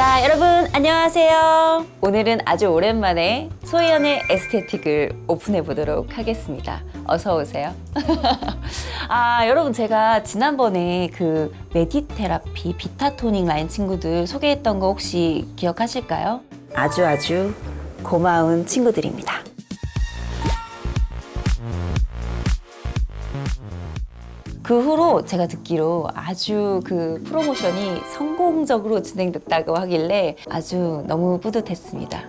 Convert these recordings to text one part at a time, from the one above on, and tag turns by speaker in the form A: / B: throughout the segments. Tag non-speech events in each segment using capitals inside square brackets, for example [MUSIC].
A: 자, 여러분 안녕하세요. 오늘은 아주 오랜만에 소희연의 에스테틱을 오픈해 보도록 하겠습니다. 어서 오세요. [LAUGHS] 아, 여러분 제가 지난번에 그 메디테라피 비타 토닝 라인 친구들 소개했던 거 혹시 기억하실까요? 아주 아주 고마운 친구들입니다. 그 후로 제가 듣기로 아주 그 프로모션이 성공적으로 진행됐다고 하길래 아주 너무 뿌듯했습니다.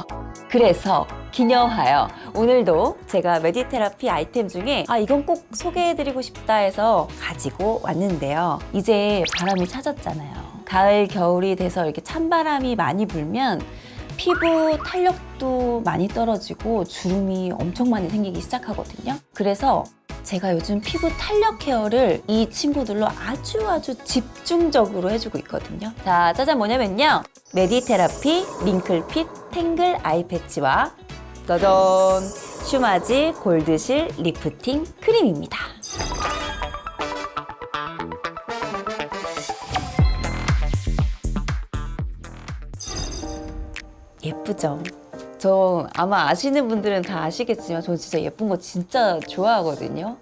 A: [LAUGHS] 그래서 기념하여 오늘도 제가 메디테라피 아이템 중에 아 이건 꼭 소개해드리고 싶다 해서 가지고 왔는데요. 이제 바람이 찾았잖아요. 가을 겨울이 돼서 이렇게 찬바람이 많이 불면 피부 탄력도 많이 떨어지고 주름이 엄청 많이 생기기 시작하거든요. 그래서 제가 요즘 피부 탄력 케어를 이 친구들로 아주 아주 집중적으로 해주고 있거든요. 자, 짜잔 뭐냐면요. 메디테라피 링클핏 탱글 아이 패치와 짜잔 슈마지 골드실 리프팅 크림입니다. 예쁘죠? 저 아마 아시는 분들은 다 아시겠지만 저 진짜 예쁜 거 진짜 좋아하거든요.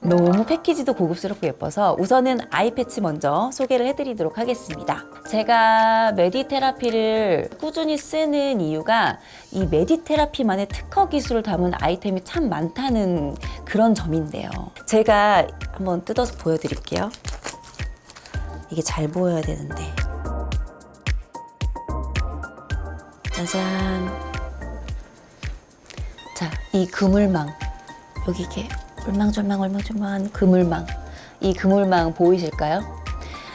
A: 너무 패키지도 고급스럽고 예뻐서 우선은 아이 패치 먼저 소개를 해드리도록 하겠습니다. 제가 메디테라피를 꾸준히 쓰는 이유가 이 메디테라피만의 특허 기술을 담은 아이템이 참 많다는 그런 점인데요. 제가 한번 뜯어서 보여드릴게요. 이게 잘 보여야 되는데. 짜잔. 자, 이 그물망. 여기 이게 울망졸망 울망졸망한 그물망. 이 그물망 보이실까요?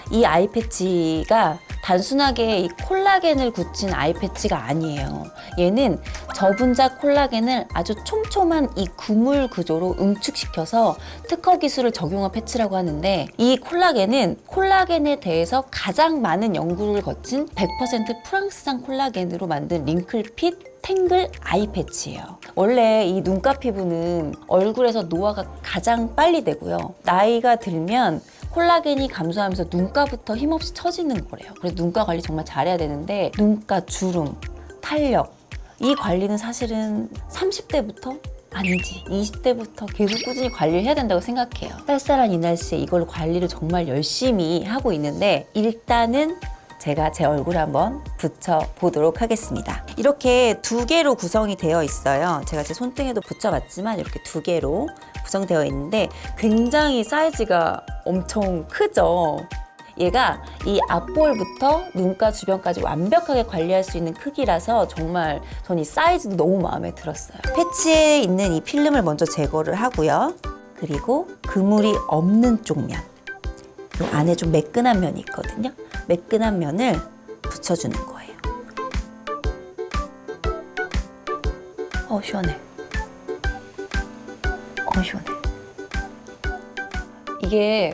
A: 이 아이 패치가 단순하게 이 콜라겐을 굳힌 아이 패치가 아니에요. 얘는 저분자 콜라겐을 아주 촘촘한 이 그물 구조로 응축시켜서 특허 기술을 적용한 패치라고 하는데 이 콜라겐은 콜라겐에 대해서 가장 많은 연구를 거친 100% 프랑스산 콜라겐으로 만든 링클핏 탱글 아이 패치예요. 원래 이 눈가 피부는 얼굴에서 노화가 가장 빨리 되고요. 나이가 들면 콜라겐이 감소하면서 눈가부터 힘없이 처지는 거래요. 그래서 눈가 관리 정말 잘해야 되는데 눈가 주름, 탄력 이 관리는 사실은 30대부터 아니지 20대부터 계속 꾸준히 관리를 해야 된다고 생각해요. 쌀쌀한 이 날씨에 이걸 관리를 정말 열심히 하고 있는데 일단은 제가 제 얼굴 한번 붙여 보도록 하겠습니다. 이렇게 두 개로 구성이 되어 있어요. 제가 제 손등에도 붙여봤지만 이렇게 두 개로 구성되어 있는데 굉장히 사이즈가 엄청 크죠. 얘가 이 앞볼부터 눈가 주변까지 완벽하게 관리할 수 있는 크기라서 정말 전 이 사이즈도 너무 마음에 들었어요. 패치에 있는 이 필름을 먼저 제거를 하고요. 그리고 그물이 없는 쪽면. 요 안에 좀 매끈한 면이 있거든요. 매끈한 면을 붙여주는 거예요. 어, 시원해. 어, 시원해. 이게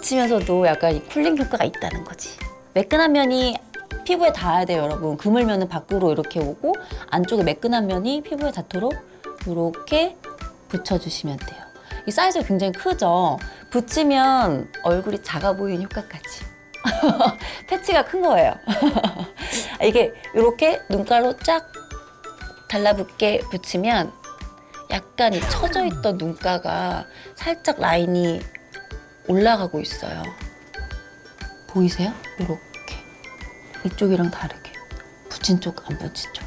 A: 붙이면서도 약간 이 쿨링 효과가 있다는 거지. 매끈한 면이 피부에 닿아야 돼요, 여러분. 그물면은 밖으로 이렇게 오고 안쪽에 매끈한 면이 피부에 닿도록 이렇게 붙여주시면 돼요. 이 사이즈가 굉장히 크죠? 붙이면 얼굴이 작아 보이는 효과까지. [LAUGHS] 패치가 큰 거예요. [LAUGHS] 이게 이렇게 눈가로 쫙 달라붙게 붙이면 약간 이 처져 있던 눈가가 살짝 라인이 올라가고 있어요. 보이세요? 이렇게. 이쪽이랑 다르게. 붙인 쪽, 안 붙인 쪽.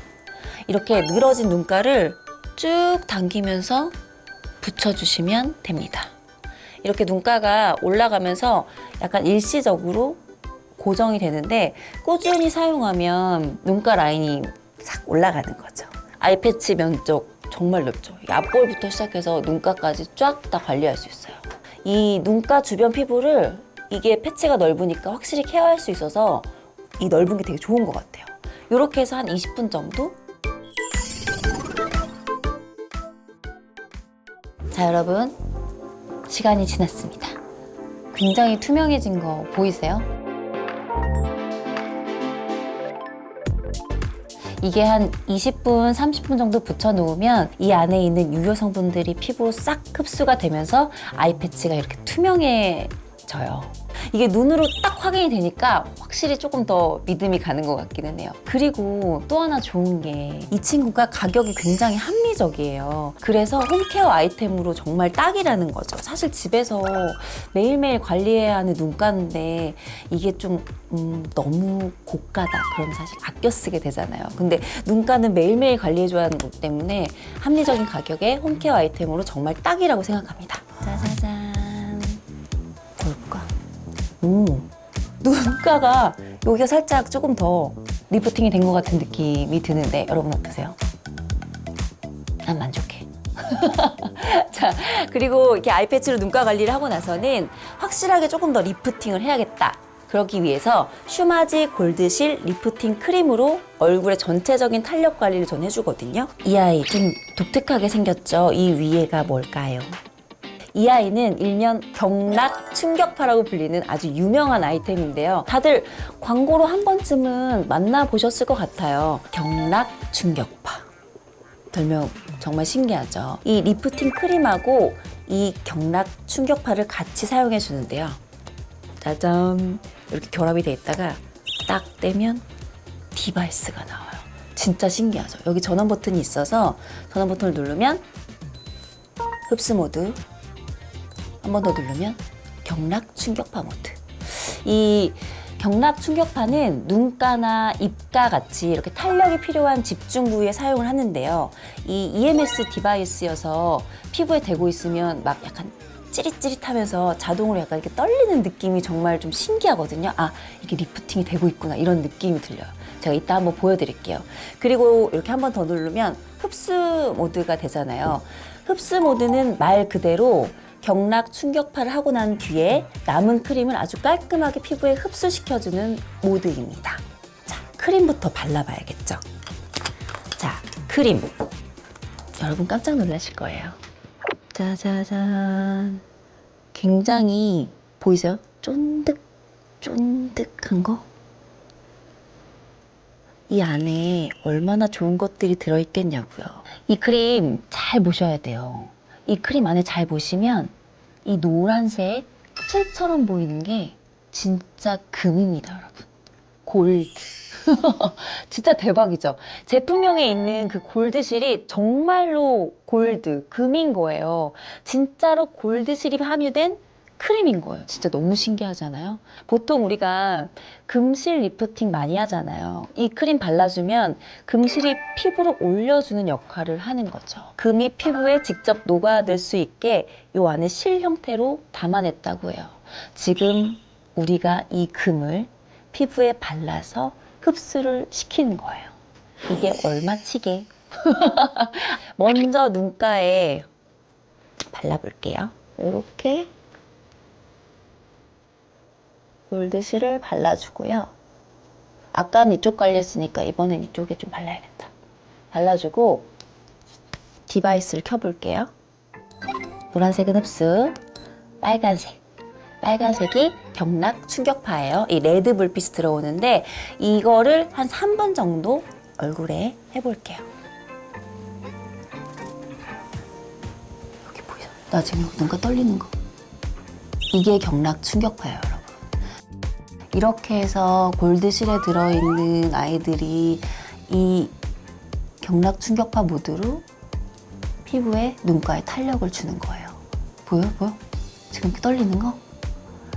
A: 이렇게 늘어진 눈가를 쭉 당기면서 붙여주시면 됩니다. 이렇게 눈가가 올라가면서 약간 일시적으로 고정이 되는데 꾸준히 사용하면 눈가 라인이 싹 올라가는 거죠. 아이패치 면적 정말. 이 앞볼부터 시작해서 눈가까지 쫙 다 관리할 수 있어요. 이 눈가 주변 피부를 이게 패치가 넓으니까 확실히 케어할 수 있어서 이 넓은 게 되게 좋은 것 같아요. 이렇게 해서 한 20분 정도 자, 여러분. 시간이 지났습니다. 굉장히 투명해진 거 보이세요? 이게 한 20분, 30분 정도 붙여 놓으면 이 안에 있는 유효 성분들이 피부로 싹 흡수가 되면서 아이 패치가 이렇게 투명해져요. 이게 눈으로 딱 확인이 되니까 확실히 조금 더 믿음이 가는 것 같기는 해요. 그리고 또 하나 좋은 게 이 친구가 가격이 굉장히 합리적이에요. 그래서 홈케어 아이템으로 정말 딱이라는 거죠. 사실 집에서 매일매일 관리해야 하는 눈가인데 이게 좀 음, 너무 고가다. 그럼 사실 아껴 쓰게 되잖아요. 근데 눈가는 매일매일 관리해줘야 하는 거기 때문에 합리적인 가격에 홈케어 아이템으로 정말 딱이라고 생각합니다. 짜자잔. 눈가가 여기가 살짝 조금 더 리프팅이 된 것 같은 느낌이 드는데 여러분 어떠세요? 난 만족해. [LAUGHS] 자, 그리고 이렇게 아이패치로 눈가 관리를 하고 나서는 확실하게 조금 더 리프팅을 해야겠다. 그러기 위해서 슈마지 골드실 리프팅 크림으로 얼굴의 전체적인 탄력 관리를 전 해주거든요. 이 아이 좀 독특하게 생겼죠? 이 위에가 뭘까요? 이 아이는 일명 경락 충격파라고 불리는 아주 유명한 아이템인데요. 다들 광고로 한 번쯤은 만나보셨을 것 같아요. 경락 충격파. 별명 정말 신기하죠. 이 리프팅 크림하고 이 경락 충격파를 같이 사용해 주는데요. 짜잔. 이렇게 결합이 돼 있다가 딱 떼면 디바이스가 나와요. 진짜 신기하죠. 여기 전원 버튼이 있어서 전원 버튼을 누르면 흡수 모드, 한 번 더 누르면 경락 충격파 모드. 이 경락 충격파는 눈가나 입가 같이 이렇게 탄력이 필요한 집중 부위에 사용을 하는데요. 이 EMS 디바이스여서 피부에 대고 있으면 막 약간 찌릿찌릿하면서 자동으로 약간 이렇게 떨리는 느낌이 정말 좀 신기하거든요. 아, 이게 리프팅이 되고 있구나. 이런 느낌이 들려요. 제가 이따 한번 보여드릴게요. 그리고 이렇게 한번 더 누르면 흡수 모드가 되잖아요. 흡수 모드는 말 그대로 경락 충격파를 하고 난 뒤에 남은 크림을 아주 깔끔하게 피부에 흡수시켜주는 모드입니다. 자, 크림부터 발라봐야겠죠. 자, 크림. 여러분 깜짝 놀라실 거예요. 짜자잔. 굉장히 보이세요? 쫀득, 쫀득한 거? 이 안에 얼마나 좋은 것들이 들어있겠냐고요. 이 크림 잘 보셔야 돼요. 이 크림 안에 잘 보시면 이 노란색 실처럼 보이는 게 진짜 금입니다, 여러분. 골드. [LAUGHS] 진짜 대박이죠. 제품명에 있는 그 골드실이 정말로 골드, 금인 거예요. 진짜로 골드실이 함유된 크림인 거예요. 진짜 너무 신기하잖아요. 보통 우리가 금실 리프팅 많이 하잖아요. 이 크림 발라주면 금실이 피부로 올려주는 역할을 하는 거죠. 금이 피부에 직접 녹아들 수 있게 이 안에 실 형태로 담아냈다고 해요. 지금 우리가 이 금을 피부에 발라서 흡수를 시키는 거예요. 이게 얼마치게? [LAUGHS] 먼저 눈가에 발라볼게요. 이렇게 골드실을 발라주고요. 아까는 이쪽 관리했으니까 이번엔 이쪽에 좀 발라야겠다. 발라주고 디바이스를 켜볼게요. 노란색은 흡수, 빨간색. 빨간색이 경락 충격파예요. 이 레드 불빛이 들어오는데 이거를 한 3분 정도 얼굴에 해볼게요. 여기 보이죠? 나 지금 눈가 떨리는 거. 이게 경락 충격파예요. 이렇게 해서 골드실에 들어있는 아이들이 이 경락 충격파 모드로 피부에 눈가에 탄력을 주는 거예요. 보여? 보여? 지금 떨리는 거?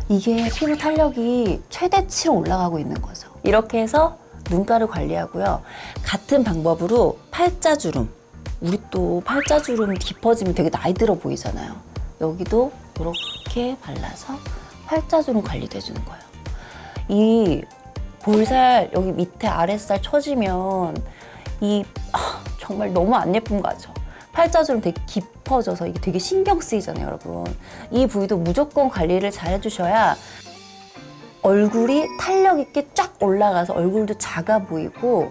A: 이게 피부 탄력이 최대치로 올라가고 있는 거죠. 이렇게 해서 눈가를 관리하고요. 같은 방법으로 팔자주름. 우리 또 팔자주름 깊어지면 되게 나이 들어 보이잖아요. 여기도 이렇게 발라서 팔자주름 관리도 해주는 거예요. 이 볼살 여기 밑에 아랫살 처지면 이 아, 정말 너무 안 예쁜 거죠. 팔자주름 되게 깊어져서 이게 되게 신경 쓰이잖아요, 여러분. 이 부위도 무조건 관리를 잘 해주셔야 얼굴이 탄력 있게 쫙 올라가서 얼굴도 작아 보이고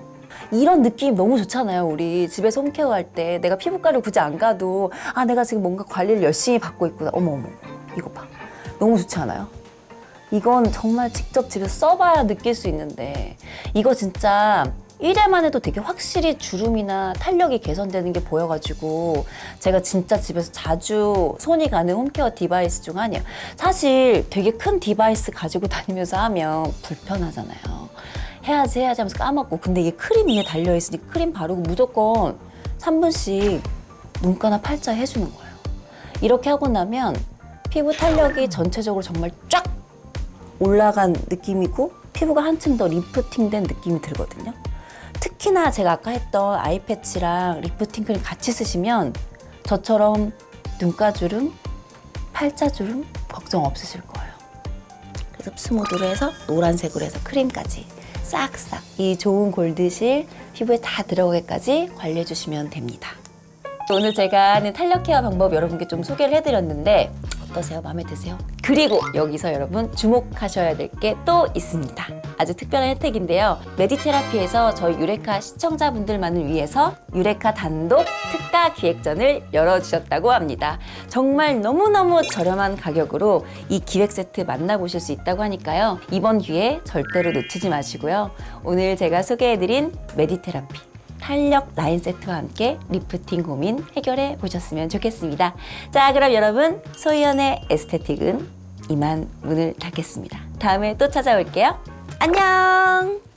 A: 이런 느낌 너무 좋잖아요. 우리 집에서 홈케어 할 때 내가 피부과를 굳이 안 가도 아 내가 지금 뭔가 관리를 열심히 받고 있구나. 어머 어머 이거 봐. 너무 좋지 않아요? 이건 정말 직접 집에서 써봐야 느낄 수 있는데 이거 진짜 1회만 해도 되게 확실히 주름이나 탄력이 개선되는 게 보여가지고 제가 진짜 집에서 자주 손이 가는 홈케어 디바이스 중 하나예요. 사실 되게 큰 디바이스 가지고 [LAUGHS] 다니면서 하면 불편하잖아요. 해야지 해야지 하면서 까먹고 근데 이게 크림 위에 달려있으니 크림 바르고 무조건 3분씩 눈가나 팔자에 해주는 거예요. 이렇게 하고 나면 피부 탄력이 전체적으로 정말 쫙 올라간 느낌이고 피부가 한층 더 리프팅된 느낌이 들거든요. 특히나 제가 아까 했던 아이패치랑 리프팅 크림 같이 쓰시면 저처럼 눈가주름, 팔자주름 걱정 없으실 거예요. 그래서 스무드로 해서 노란색으로 해서 크림까지 싹싹 이 좋은 골드실 피부에 다 들어오게까지 관리해 주시면 됩니다. 오늘 제가 하는 탄력 케어 방법 여러분께 좀 소개를 해드렸는데 어떠세요? 마음에 드세요? 그리고 여기서 여러분 주목하셔야 될 게 또 있습니다. 아주 특별한 혜택인데요. 메디테라피에서 저희 유레카 시청자분들만을 위해서 유레카 단독 특가 기획전을 열어주셨다고 합니다. 정말 너무너무 저렴한 가격으로 이 기획 세트 만나보실 수 있다고 하니까요. 이번 기회 절대로 놓치지 마시고요. 오늘 제가 소개해드린 메디테라피 탄력 라인 세트와 함께 리프팅 고민 해결해 보셨으면 좋겠습니다. 자, 그럼 여러분 소희연의 에스테틱은 이만 문을 닫겠습니다. 다음에 또 찾아올게요. 안녕!